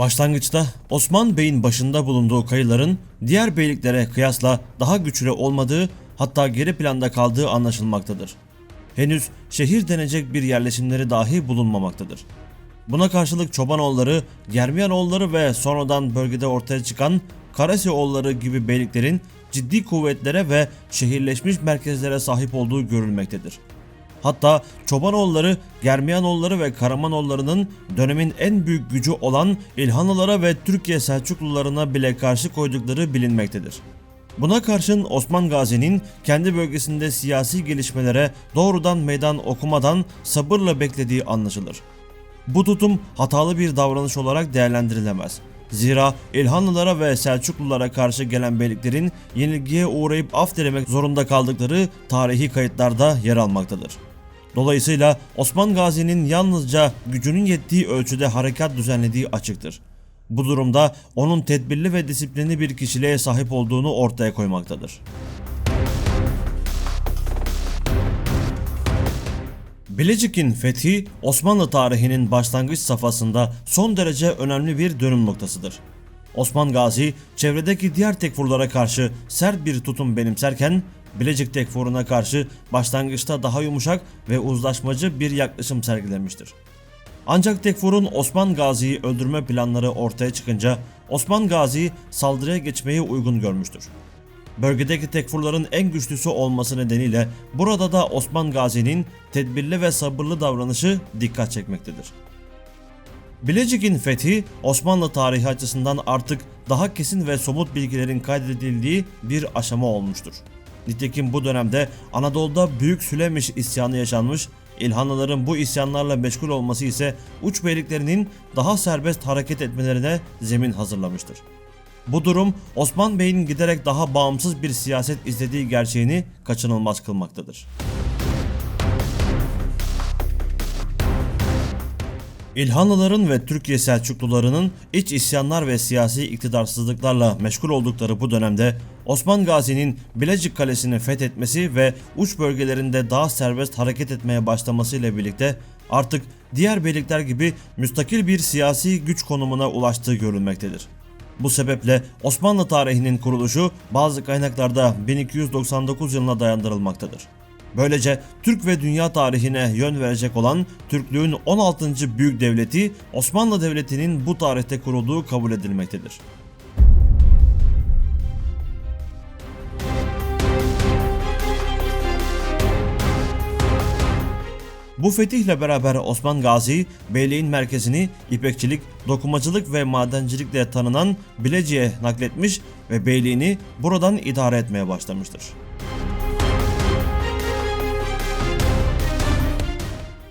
Başlangıçta Osman Bey'in başında bulunduğu kayıların diğer beyliklere kıyasla daha güçlü olmadığı hatta geri planda kaldığı anlaşılmaktadır. Henüz şehir denecek bir yerleşimleri dahi bulunmamaktadır. Buna karşılık Çobanoğulları, Germiyanoğulları ve sonradan bölgede ortaya çıkan Karasioğulları gibi beyliklerin ciddi kuvvetlere ve şehirleşmiş merkezlere sahip olduğu görülmektedir. Hatta Çobanoğulları, Germiyanoğulları ve Karamanoğulları'nın dönemin en büyük gücü olan İlhanlılara ve Türkiye Selçuklularına bile karşı koydukları bilinmektedir. Buna karşın Osman Gazi'nin kendi bölgesinde siyasi gelişmelere doğrudan meydan okumadan sabırla beklediği anlaşılır. Bu tutum hatalı bir davranış olarak değerlendirilemez. Zira İlhanlılara ve Selçuklulara karşı gelen beyliklerin yenilgiye uğrayıp af dilemek zorunda kaldıkları tarihi kayıtlarda yer almaktadır. Dolayısıyla Osman Gazi'nin yalnızca gücünün yettiği ölçüde harekat düzenlediği açıktır. Bu durumda onun tedbirli ve disiplinli bir kişiliğe sahip olduğunu ortaya koymaktadır. Bilecik'in fethi Osmanlı tarihinin başlangıç safhasında son derece önemli bir dönüm noktasıdır. Osman Gazi çevredeki diğer tekfurlara karşı sert bir tutum benimserken Bilecik tekfuruna karşı başlangıçta daha yumuşak ve uzlaşmacı bir yaklaşım sergilemiştir. Ancak Tekfur'un Osman Gazi'yi öldürme planları ortaya çıkınca Osman Gazi saldırıya geçmeyi uygun görmüştür. Bölgedeki tekfurların en güçlüsü olması nedeniyle burada da Osman Gazi'nin tedbirli ve sabırlı davranışı dikkat çekmektedir. Bilecik'in fethi Osmanlı tarihi açısından artık daha kesin ve somut bilgilerin kaydedildiği bir aşama olmuştur. Nitekim bu dönemde Anadolu'da Büyük Sülemiş isyanı yaşanmış, İlhanlıların bu isyanlarla meşgul olması ise uç beyliklerinin daha serbest hareket etmelerine zemin hazırlamıştır. Bu durum Osman Bey'in giderek daha bağımsız bir siyaset izlediği gerçeğini kaçınılmaz kılmaktadır. İlhanlıların ve Türkiye Selçuklularının iç isyanlar ve siyasi iktidarsızlıklarla meşgul oldukları bu dönemde Osman Gazi'nin Bilecik Kalesi'ni fethetmesi ve uç bölgelerinde daha serbest hareket etmeye başlamasıyla birlikte artık diğer beylikler gibi müstakil bir siyasi güç konumuna ulaştığı görülmektedir. Bu sebeple Osmanlı tarihinin kuruluşu bazı kaynaklarda 1299 yılına dayandırılmaktadır. Böylece Türk ve dünya tarihine yön verecek olan Türklüğün 16. büyük devleti Osmanlı Devleti'nin bu tarihte kurulduğu kabul edilmektedir. Bu fetihle beraber Osman Gazi, beyliğin merkezini ipekçilik, dokumacılık ve madencilikle tanınan Bilecik'e nakletmiş ve beyliğini buradan idare etmeye başlamıştır.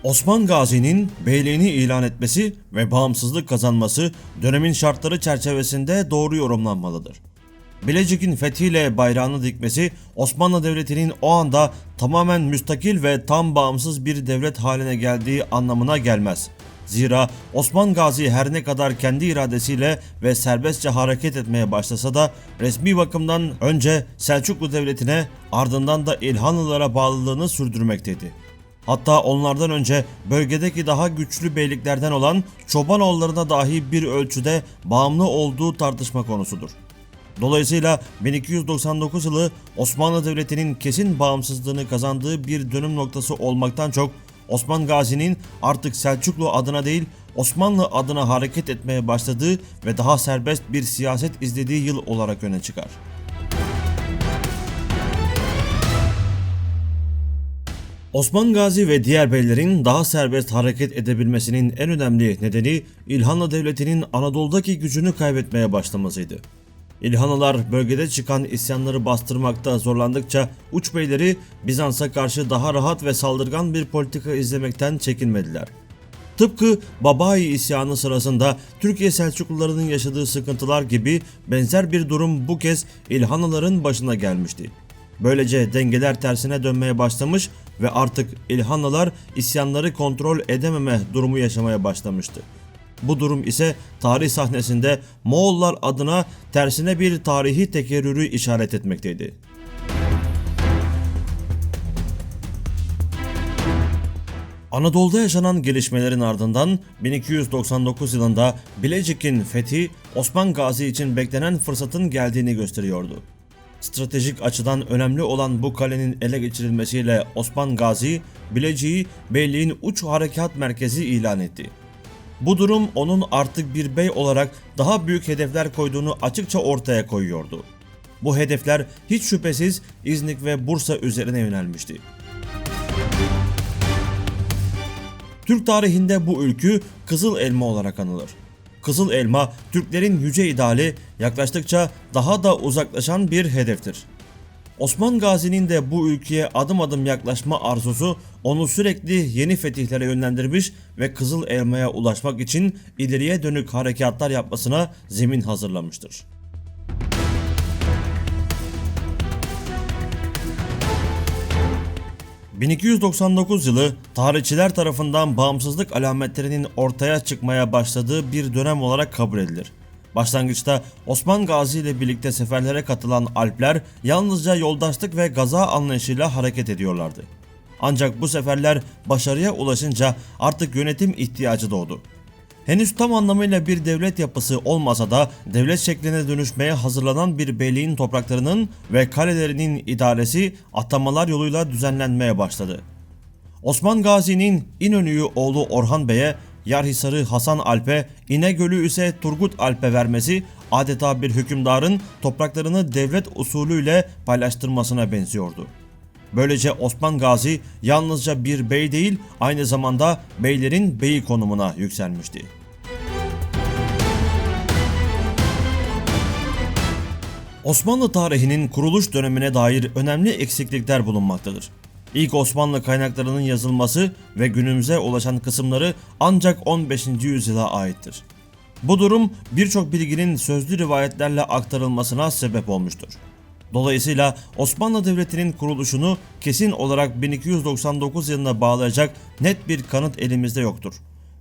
Osman Gazi'nin beyliğini ilan etmesi ve bağımsızlık kazanması dönemin şartları çerçevesinde doğru yorumlanmalıdır. Bilecik'in fethiyle bayrağını dikmesi Osmanlı Devleti'nin o anda tamamen müstakil ve tam bağımsız bir devlet haline geldiği anlamına gelmez. Zira Osman Gazi her ne kadar kendi iradesiyle ve serbestçe hareket etmeye başlasa da resmi bakımdan önce Selçuklu Devleti'ne ardından da İlhanlılara bağlılığını sürdürmekteydi. Hatta onlardan önce bölgedeki daha güçlü beyliklerden olan Çobanoğullarına dahi bir ölçüde bağımlı olduğu tartışma konusudur. Dolayısıyla 1299 yılı Osmanlı Devleti'nin kesin bağımsızlığını kazandığı bir dönüm noktası olmaktan çok Osman Gazi'nin artık Selçuklu adına değil Osmanlı adına hareket etmeye başladığı ve daha serbest bir siyaset izlediği yıl olarak öne çıkar. Osman Gazi ve diğer beylerin daha serbest hareket edebilmesinin en önemli nedeni İlhanlı Devleti'nin Anadolu'daki gücünü kaybetmeye başlamasıydı. İlhanlılar bölgede çıkan isyanları bastırmakta zorlandıkça uç beyleri Bizans'a karşı daha rahat ve saldırgan bir politika izlemekten çekinmediler. Tıpkı Babai isyanı sırasında Türkiye Selçuklularının yaşadığı sıkıntılar gibi benzer bir durum bu kez İlhanlıların başına gelmişti. Böylece dengeler tersine dönmeye başlamış ve artık İlhanlılar isyanları kontrol edememe durumu yaşamaya başlamıştı. Bu durum ise tarih sahnesinde Moğollar adına tersine bir tarihi tekerrürü işaret etmekteydi. Anadolu'da yaşanan gelişmelerin ardından 1299 yılında Bilecik'in fethi Osman Gazi için beklenen fırsatın geldiğini gösteriyordu. Stratejik açıdan önemli olan bu kalenin ele geçirilmesiyle Osman Gazi, Bilecik'i beyliğin uç harekat merkezi ilan etti. Bu durum onun artık bir bey olarak daha büyük hedefler koyduğunu açıkça ortaya koyuyordu. Bu hedefler hiç şüphesiz İznik ve Bursa üzerine yönelmişti. Türk tarihinde bu ülkü Kızıl Elma olarak anılır. Kızıl Elma, Türklerin yüce ideali yaklaştıkça daha da uzaklaşan bir hedeftir. Osman Gazi'nin de bu ülkeye adım adım yaklaşma arzusu onu sürekli yeni fetihlere yönlendirmiş ve Kızıl Elma'ya ulaşmak için ileriye dönük harekatlar yapmasına zemin hazırlamıştır. 1299 yılı tarihçiler tarafından bağımsızlık alametlerinin ortaya çıkmaya başladığı bir dönem olarak kabul edilir. Başlangıçta Osman Gazi ile birlikte seferlere katılan Alpler yalnızca yoldaşlık ve gaza anlayışıyla hareket ediyorlardı. Ancak bu seferler başarıya ulaşınca artık yönetim ihtiyacı doğdu. Henüz tam anlamıyla bir devlet yapısı olmasa da devlet şekline dönüşmeye hazırlanan bir beyliğin topraklarının ve kalelerinin idaresi atamalar yoluyla düzenlenmeye başladı. Osman Gazi'nin İnönü'yü oğlu Orhan Bey'e, Yarhisar'ı Hasan Alp'e, İnegöl'ü ise Turgut Alp'e vermesi adeta bir hükümdarın topraklarını devlet usulüyle paylaştırmasına benziyordu. Böylece Osman Gazi yalnızca bir bey değil aynı zamanda beylerin beyi konumuna yükselmişti. Osmanlı tarihinin kuruluş dönemine dair önemli eksiklikler bulunmaktadır. İlk Osmanlı kaynaklarının yazılması ve günümüze ulaşan kısımları ancak 15. yüzyıla aittir. Bu durum birçok bilginin sözlü rivayetlerle aktarılmasına sebep olmuştur. Dolayısıyla Osmanlı Devleti'nin kuruluşunu kesin olarak 1299 yılına bağlayacak net bir kanıt elimizde yoktur.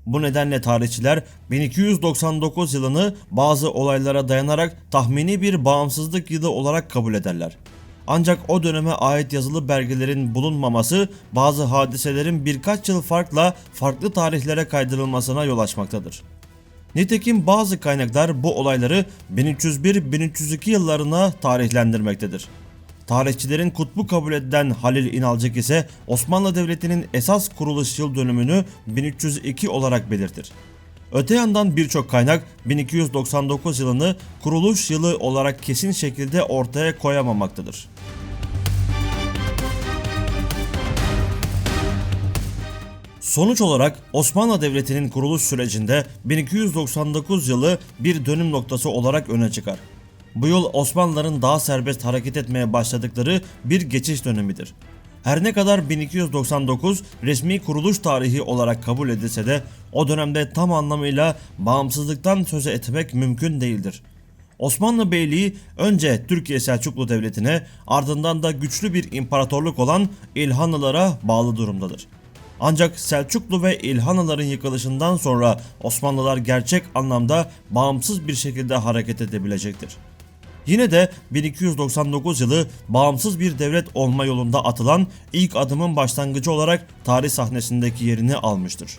Bu nedenle tarihçiler 1299 yılını bazı olaylara dayanarak tahmini bir bağımsızlık yılı olarak kabul ederler. Ancak o döneme ait yazılı belgelerin bulunmaması bazı hadiselerin birkaç yıl farkla farklı tarihlere kaydırılmasına yol açmaktadır. Nitekim bazı kaynaklar bu olayları 1301-1302 yıllarına tarihlendirmektedir. Tarihçilerin kutbu kabul edilen Halil İnalcık ise Osmanlı Devleti'nin esas kuruluş yıl dönümünü 1302 olarak belirtir. Öte yandan birçok kaynak 1299 yılını kuruluş yılı olarak kesin şekilde ortaya koyamamaktadır. Sonuç olarak Osmanlı Devleti'nin kuruluş sürecinde 1299 yılı bir dönüm noktası olarak öne çıkar. Bu yıl Osmanlıların daha serbest hareket etmeye başladıkları bir geçiş dönemidir. Her ne kadar 1299 resmi kuruluş tarihi olarak kabul edilse de o dönemde tam anlamıyla bağımsızlıktan söz etmek mümkün değildir. Osmanlı Beyliği önce Türkiye Selçuklu Devleti'ne ardından da güçlü bir imparatorluk olan İlhanlılara bağlı durumdadır. Ancak Selçuklu ve İlhanlıların yıkılışından sonra Osmanlılar gerçek anlamda bağımsız bir şekilde hareket edebilecektir. Yine de 1299 yılı bağımsız bir devlet olma yolunda atılan ilk adımın başlangıcı olarak tarih sahnesindeki yerini almıştır.